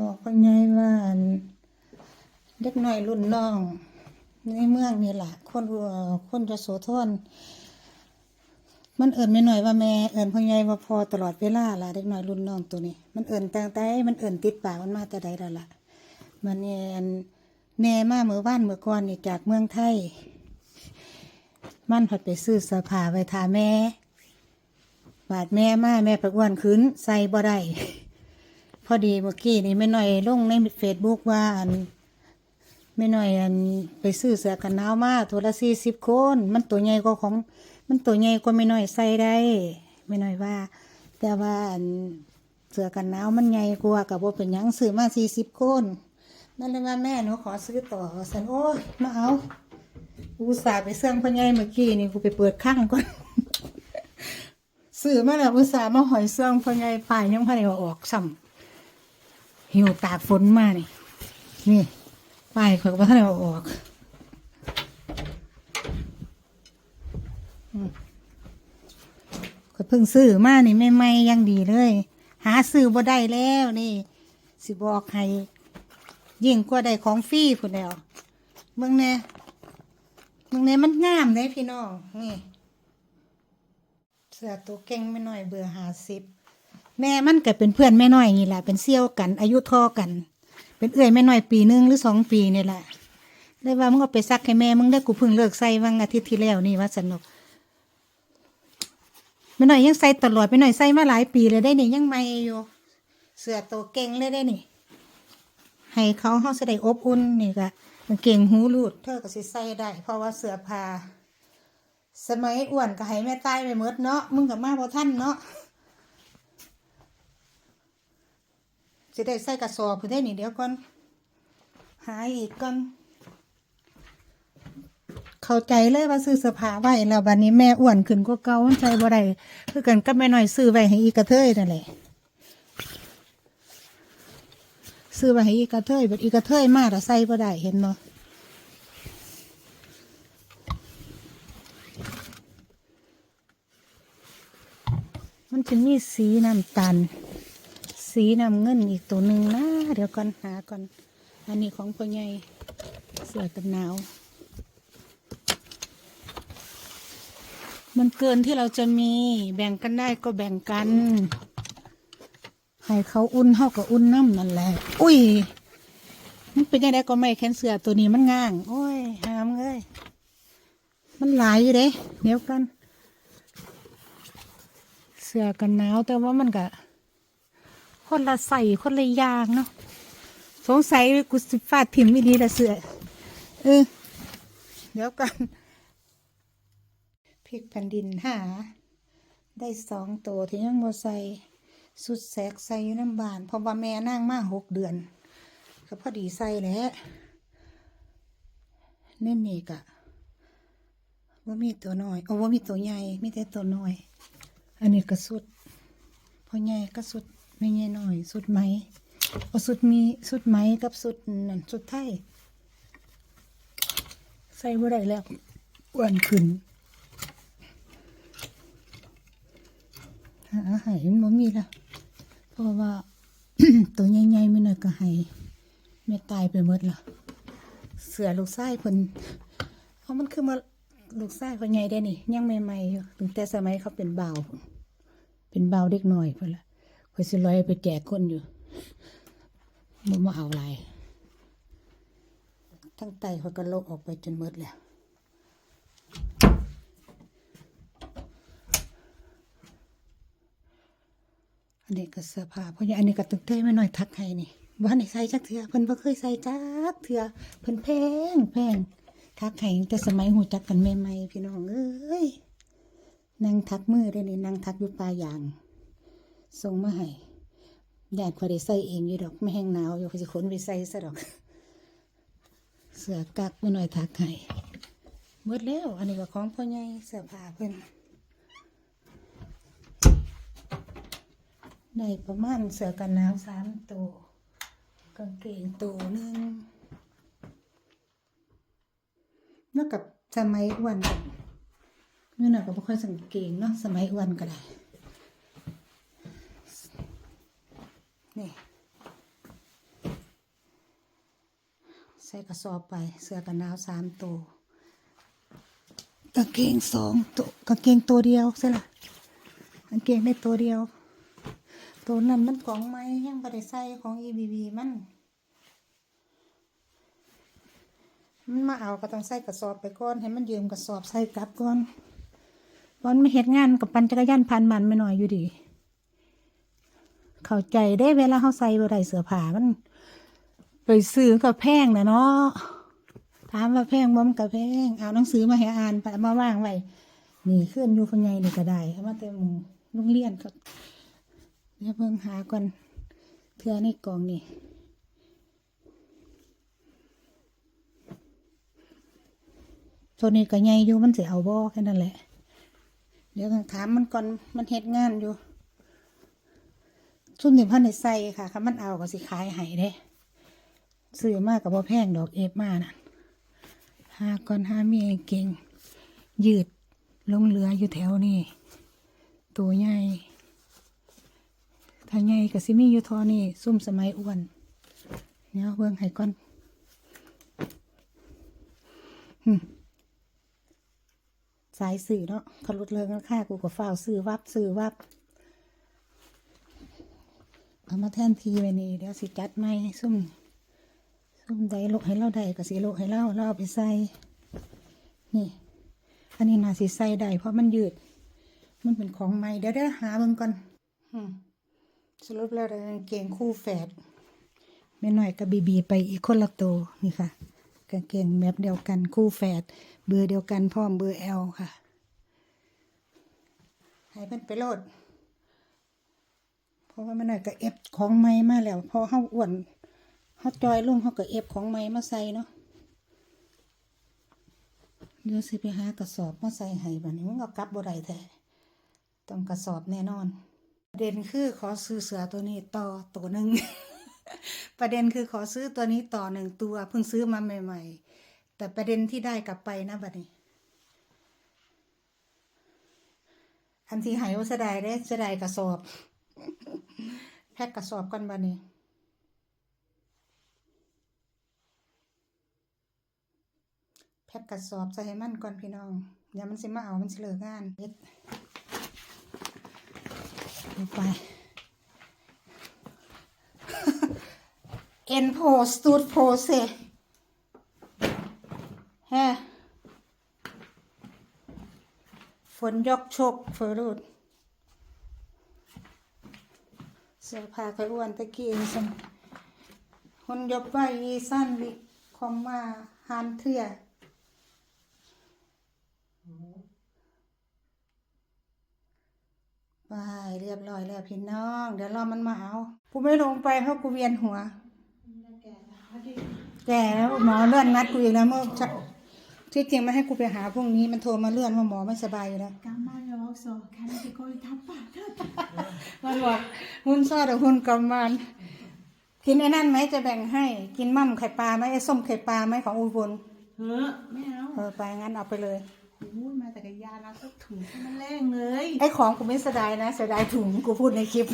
บอกพ่อใหญ่ว่าเด็กน้อยรุ่นน้อง ในเมืองนี่แหละคนคนจะโสธรมันเอิ้นไม่หน้อยว่าแม่เอิ้นพ่อใหญ่ว่าพอตลอดเวลาล่ะเด็กน้อยรุ่นน้องตัวนี้ มันเอิ้นตั้งแต่มันเอิ้นติดปากมันมาแต่ใดแล้วล่ะมันเนี่ยนแม่มาเมื่อวานเมื่อก่อนนี่จากเมืองไทย มันผัดไปซื้อเสื้อผ้าไว้ทาแม่บาดแม่มาแม่ประอ้วนขึ้นใส่บ่ได้ อดีเมื่อกี้นี่แม่หน่อยลงในเฟซบุ๊กว่าอันแม่หน่อยอันไปซื้อเสื้อกันหนาวมาตัวละสี่สิบคนมันตัวใหญ่กว่าของ มันตัวใหญ่กว่าแม่หน่อยใส่ได้แม่หน่อยว่า แต่ว่าอันเสื้อกันหนาวมันใหญ่กว่ากับว่าเป็นยังซื้อมาสี่สิบคนนั่นเลยว่าแม่หนูขอซื้อต่อสันโอ้ยมาเอาอุตส่าห์ไปเสื่องพ่อใหญ่เมื่อกี้นี่กูไปเปิดข้างก่อนซื้อมาแล้วอุตส่าห์มาหอยเสื่องพ่อใหญ่ป่ายยังพอได้เอาออกซ้ำ หิวตากฝนมานี่ นี่ป้ายข่อยก็บ่ทันได้เอาออกข่อยเพิ่งซื้อมานี่ไม่ไม่ๆยังดีเลย หาซื้อบ่ได้แล้วนี่ สิบอกให้ยิ่งกว่าได้ของฟรีพุ่นแล้วเมืองแน่เมืองแน่มันงามเด้พี่น้องนี่ เสื้อตัวเก่งไม่น้อยเบอร์ห้าสิบ แม่มันก็เป็นเพื่อนแม่น้อยนี่แหละเป็นเซี่ยวกัน อายุท่อกัน เป็นเอื้อยแม่น้อยปีหนึงหรือสองปีนี่แหละเลยว่ามึงเอาไปซักให้แม่มึงได้กูเพิ่งเลิกใส่วันอาทิตย์ที่แล้วนี่ว่าสนุกแม่น้อยยังใส่ตลอดแม่น้อยใส่มาหลายปีเลยได้นี่ยังไม่อยู่เสื้อตัวเก่งเลยได้นี่ ให้เขาเขาจะได้อบอุ่นนี่ก็เก่งหูรูด เธอก็สิใส่ได้ เพราะว่าเสื้อผ้าสมัยอ้วนก็ให้แม่ตายไปหมดเนาะมึงกับมาบ่ท่านเนาะ สิได้ใส่กระสอบผู้ได้นี่เดี๋ยวก่อน หาอีกก่อน เข้าใจเลยว่าซื้อเสื้อผ้าไว้แล้วบัดนี้แม่อ้วนขึ้นกว่าเก่ามันใจบ่ได้คือกันกับแม่น้อยซื้อไว้ให้อีกระเทยนั่นแหละซื้อไว้ให้อีกระเทยบัดอีกระเทยมาแต่ใส่บ่ได้เห็นเนาะมันจะมีสีน้ำตาล สีน้ำเงินอีกตัวหนึ่งนะ เดี๋ยวก่อนหาก่อน อันนี้ของพ่อใหญ่เสื้อกันหนาว มันเกินที่เราจะมีแบ่งกันได้ก็แบ่งกันให้เขาอุ่นเท่ากับอุ่นน้ำนั่นแหละ อุ้ย มันเป็นยังไงก็ไม่แค้นเสือตัวนี้มันง่าง โอ้ยหามเลยมันหลายอยู่เด้เดี๋ยวกัน เสื้อกันหนาวแต่ว่ามันก็ คนละใส่คนละยางเนาะสงสัยกูสิฟาดถิ่มไม่ดีละเสือเออเดี๋ยวกันพริกแผ่นดินหา ได้สองตัวที่ยังบ่ใส่สุดแสกใส่อยู่น้ำบานเพราะว่าแม่นั่งมาหกเดือน ก็พอดีใส่แหล้วเน่นนี่กะว่ามีตัวน้อยโอ้ว่ามีตัวใหญ่มีแต่ตัวน้อย อันนี้ก็สุด พอใหญ่ก็สุด ไม่ใหญ่หน่อยสุดไหมเอาสุดมีสุดไหมกับสุดนั่นสุดไทยใส่บ่ได้แล้วอ้วนขึ้นหาอาหารมันบ่มีแล้วเพราะว่าตัวใหญ่ๆไม่หน่อยก็ให้แม่ตายไปหมดละเสือลูกไส้เพิ่นเอาะมันคือมาลูกไส้คนใหญ่ได้นี่ยังใหม่ๆอยู่ตั้งแต่สมัยเขาเป็นบ่าวเป็นบ่าวเด็กน้อยเพิ่นละ เพิ่นสิลอยไปแจกคนอยู่บ่มาเอาอะไรทั้งไตเขาก็โลกออกไปจนหมดแล้วอันนี้ก็เสื้อผ้าเพราะอย่างอันนี้ก็ตึกเต้ไม่น้อยทักให้นี่บ้านไหนใส่จักเถื่อเพิ่นบ่เคยใส่จักเถื่อเพิ่นแพงแพงทักให้แต่สมัยหูจักกันใหม่ๆพี่น้องเอ้ยนั่งทักมือได้นี่นั่งทักอยู่ปลายาง ส่งมาให้ญาติพอได้ใส่เองอยู่ดอกไม่แห้งหนาวอยู่เขาสิขนไปใส่ซะดอก เสือกักไม่น้อยทักให้หมดแล้ว อันนี้ก็ของพ่อใหญ่เสื้อผ้าเพิ่นได้ประมาณเสือกันหนาวสามตัวกางเกงตัวหนึ่งแล้วกับสมัยอ้วันกันนี่น่ะก็ไม่ค่อยสังเกงเนาะสมัยอ้วันก็ได้ นี่ ใส่กระสอบไป เสื้อกันหนาวสามตัวกางเกงสองตัวกางเกงตัวเดียวใช่ละกางเกงได้ตัวเดียว ตัวนั้นมันของไม้ยังบ่ได้ใส่ของ EBB มันมันมาเอาก็ต้องใส่กระสอบไปก่อนให้มันยืมกระสอบใส่กลับก่อนวันไม่เฮ็ดงานกับปันจักรยานพันมันไม่น้อยอยู่ดี เข้าใจได้เวลาเขาใส่บ่ได้เสื้อผ้ามัน ไปซื้อก็แพงนะเนาะถามว่าแพงบ่มันก็แพงเอาหนังสือมาให้อ่านไปเอามาว่างไว้นี่ขึ้นอยู่คนใหญ่นี่ก็ได้เอามาแต่หมูโรงเรียนก็เดี๋ยวเพิ่งหาก่อนเทื่อในกล่องนี่ตัวนี้ก็ใหญ่อยู่มันเสิเอาบ่แค่นั้นแหละ เดี๋ยวถามมันก่อนมันเฮ็ดงานอยู่ ชุดหนึ่งพันในใส่ค่ะคมันเอาก็สิขายให้เด้ซื้อมากกับบ่แพงดอกเอฟมาน่ะหาก่อนหามีเก่ง ยืดลงเหลืออยู่แถวนี้ตัวใหญ่ถ้าใหญ่ก็สิมีอยู่เทอนี่ซุ่มสมัยอ้วนเนี่ยเบิ่งให้ก่อนสายสื่อเนาะเขาลดเลิกราคากูก็ฝ้าซื้อวับซื้อวับ เอามาแทนทีไว้นี่เดี๋ยวสิจัดไม่ซุ่มซุ่มใดโลกให้เราได้ก็สิโลกให้เราเราเอาไปใส่นี่ อันนี้นาสิใส่ได้เพราะมันยืด มันเป็นของใหม่เดี๋ยวเดี๋ยวหาเบิ่งก่อนสรุปแล้วได้กางเกงคู่แฝดไม่น้อยกับบีบีไปอีกคนละตัวนี่ค่ะกางเกงแบบเดียวกันคู่แฝดเบอร์เดียวกันพร้อมเบอร์เอลค่ะ ให้เป็นไปโหลด เพราะว่ามันน่ะก็เอฟของใหม่มาแล้วพอเฮาอ้วนเฮาจอยลงเฮาก็เอฟของใหม่มาใส่เนาะเดี๋ยวสิไปหากระสอบมาใส่ให้บัดนี้มันก็กลับบ่ได้แท้ต้องกระสอบแน่นอนประเด็นคือขอซื้อเสือตัวนี้ต่อตัวหนึ่ง ประเด็นคือขอซื้อตัวนี้ต่อหนึ่งตัวเพิ่งซื้อมาใหม่ ๆ แต่ประเด็นที่ได้กลับไปนะบัดนี้ อันที่หายว่าเสยดายได้เสยดายกระสอบ แพ็กกระสอบกันบันนี้แพ็กกระสอบใส่ให้มันก่อนพี่น้องอย่ามันสิมาเอามันสิเลิกงานเฮ็ดไปเอ็นโพสตูดโพเซฮฝนยกโชกเฟอรูด เสื้อผ้าเคยอ้วนตะกี้สันคนยบไว้ยีสั้นวิคอมมาหานเถื่อไปเรียบร้อยแล้วพี่น้อง เดี๋ยวรอมันมาเอากูไม่ลงไปเพราะกูเวียนหัว แก่แล้วหมอเลื่อนนัดกูอีกแล้วเมื่อเช้าที่จริงไม่ให้กูไปหาพรุ่งนี้มันโทรมาเลื่อนว่าหมอไม่สบายอยู่แล้ว Gammal också. Kan inte gå och tappa. มันบอกหุ้นซอดกับหุ้นกำมัน กินไอ้นั่นไหมจะแบ่งให้ กินมั่มไข่ปลาไหมไอ้ส้มไข่ปลาไหมของอุบลเฮ้อไม่เอาเออไปงั้นเอาไปเลยพูดมาแต่กบยาแล้วก็ถุงให้มันแรงเลย ไอ้ของกูไม่เสียดายนะเสียดายถุงกูพูดในคลิป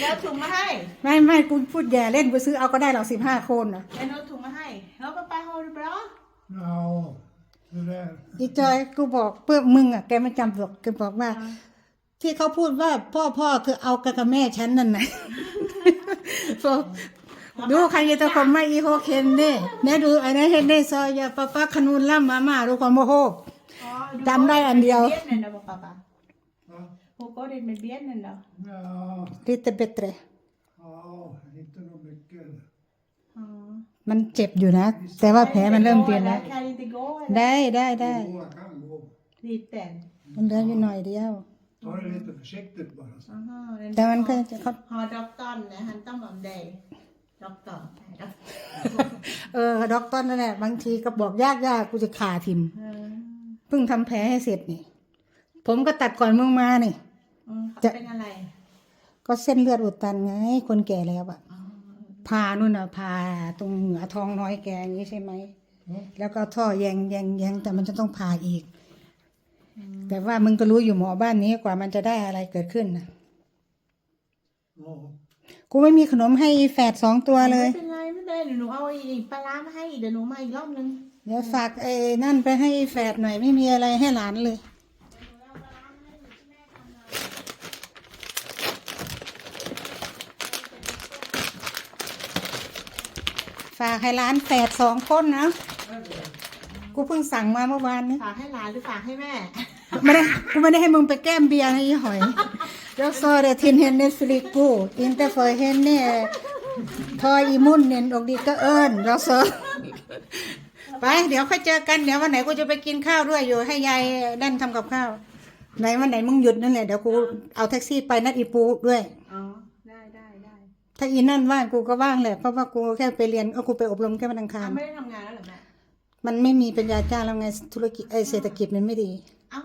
แล้วถุงมาให้ไม่ไม่กูพูดแย่เล่นกูซื้อเอาก็ได้หรอกสิบห้าคนนะแล้วเอาถุงมาให้แล้วป้าป้าเขาเปล่า Ja, det där. อีจอยกูบอกเพื่อมึงอะแกไม่จำหรอกแกบอกว่า ที่เขาพูดว่าพ่อพ่อเธอเอากับกับแม่ฉันนั่นนะดูใครจะคอมไม่อีโฮเคนเน่แน่ดูไอ้นั่นเห็นได้ซอยยาปะปะขนุนล่ำมามาดูความโมโหจำได้อันเดียวเบี้ยนนั่นนะป้าป้า Va? โอ้ก็เด็นเป็นเบี้ยนนั่นเหรอ Ja, ลิตเบเตร ja, inte något mycket. อ๋อมันเจ็บอยู่นะ แต่ว่าแผลมันเริ่มเปลี่ยนแล้ว Kan inte gå ได้ได้ได้ Jo, jag kan gå. lite มันเหลืออยู่หน่อยเดียว Ta det lite försiktigt bara. så. อ๋อแต่มันก็จะเขา har doktorn han tar om dig doktor เออด็อกเตอร์นั่นแหละบางทีก็บอกยากยากกูจะขาทิมเออเพิ่งทำแผลให้เสร็จนี่ ผมก็ตัดก่อนมึงมานี่อืมจะเป็นอะไรก็เส้นเลือดอุดตันไง คนแก่แล้วอะอ๋อผ่านู่นน่ะผ่าตรงเหนือท้องน้อยแกอย่างนี้ใช่ไหม แล้วก็ท่อแยงแยงแยงแต่มันจะต้องผ่าอีก แต่ว่ามึงก็รู้อยู่หมอบ้านนี้กว่ามันจะได้อะไรเกิดขึ้นนะกูไม่มีขนมให้แฝดสองตัวเลย ไม่เป็นไรไม่เป็นได้เดี๋ยวหนูเอาไอ้ปลาร้ามาให้เดี๋ยวหนูมาอีกรอบนึง เดี๋ยวฝากไอ้นั่นไปให้แฝดหน่อยไม่มีอะไรให้หลานเลย ฝากให้ร้านแฝดสองคนนะ กูเพิ่งสั่งมาเมื่อวานนี้ฝากให้หลานหรือฝากให้แม่ ไม่ได้กูไม่ได้ให้มึงไปแก้มเบียร์ให้ยี่หอยเดี๋ยวซอเดทินเฮนเนสฟลิกูอินเตอร์เฟอร์เฮนเนี่ยทอยอีมุนเนนอกดีก็เอิญเราซอไป เดี๋ยวค่อยเจอกัน เดี๋ยววันไหนกูจะไปกินข้าวด้วยอยู่ให้ยายนั่นทำกับข้าวไหนวันไหนมึงหยุดนั่นแหละเดี๋ยวกูเอาแท็กซี่ไปนัดอีปูด้วยอ๋อได้ได้ได้ ถ้าอีนั่นว่างกูก็ว่างแหละเพราะว่ากูแค่ไปเรียนเอากูไปอบรมแค่วันอังคารอ้าวไม่ได้ทำงานแล้วเหรอแม่มันไม่มีปัญญาจ้างแล้วไงธุรกิจไอเศรษฐกิจมันไม่ดีเอ้า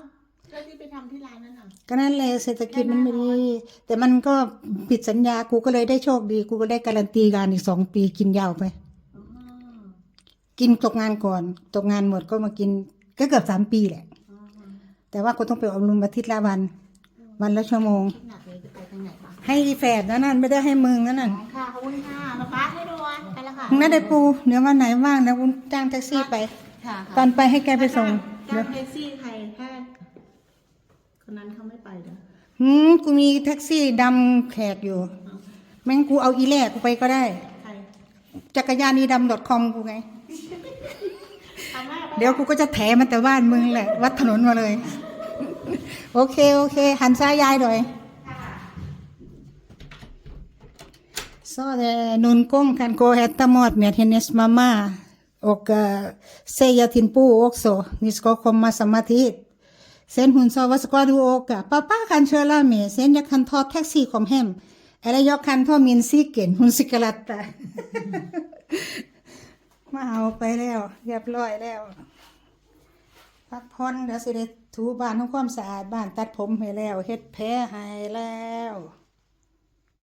แล้วที่ไปทำที่ร้านนั้นน่ะก็นั่นแหละเศรษฐกิจมันไม่ดีแต่มันก็ผิดสัญญากูก็เลยได้โชคดี กูก็ได้การันตีงานอีกสองปีกินยาวไปอ๋อกินตกงานก่อนตกงานหมดก็มากิน ก็เกือบสามปีแหละอ๋อแต่ว่ากูต้องไปอบรมอาทิตย์ละวัน วันละชั่วโมงคิดหนักเลยจะไปทางไหนบ้าง ให้อีแฝดนะนั่นไม่ได้ให้มึงนะนั่นอ๋อค่ะขอบคุณค่ะป๊าป๊าให้ดูอะไปแล้วค่ะมึงนั่นได้ปูเดี๋ยววันไหนว่างนะกูจ้างแท็กซี่ไปค่ะตอนไปให้แกไปส่งจ้าเดี๋ยวงแท็กซี่ใครแค่คนนั้นเขาไม่ไปเด้อหืมกูมีแท็กซี่ดำแขกอยู่แม่งกูเอาอีแลกกูไปก็ได้ใครจักรยานอีดำ .com กูไงทำแม่ไปเดี๋ยวกูก็จะแถมันแต่บ้านมึงแหละ วัดถนนมาเลย โอเค โอเค หันซ้ายยายหน่อย Så det noen gånger kan gå og hente mat med hennes mamma og uh, säga till Bo också, ni ska komma samma tid. Sen hon sa, vad ska du åka? Pappa kan köra med, sen jag kan ta taxi kom hem. Eller jag kan ta min cykel, hon cyklattar. มาเอาไปแล้วเรียบร้อยแล้วพักผ่อนเดี๋ยวสิได้ถูบ้านทำความสะอาดบ้านตัดผมให้แล้วเฮ็ดแผลให้แล้ว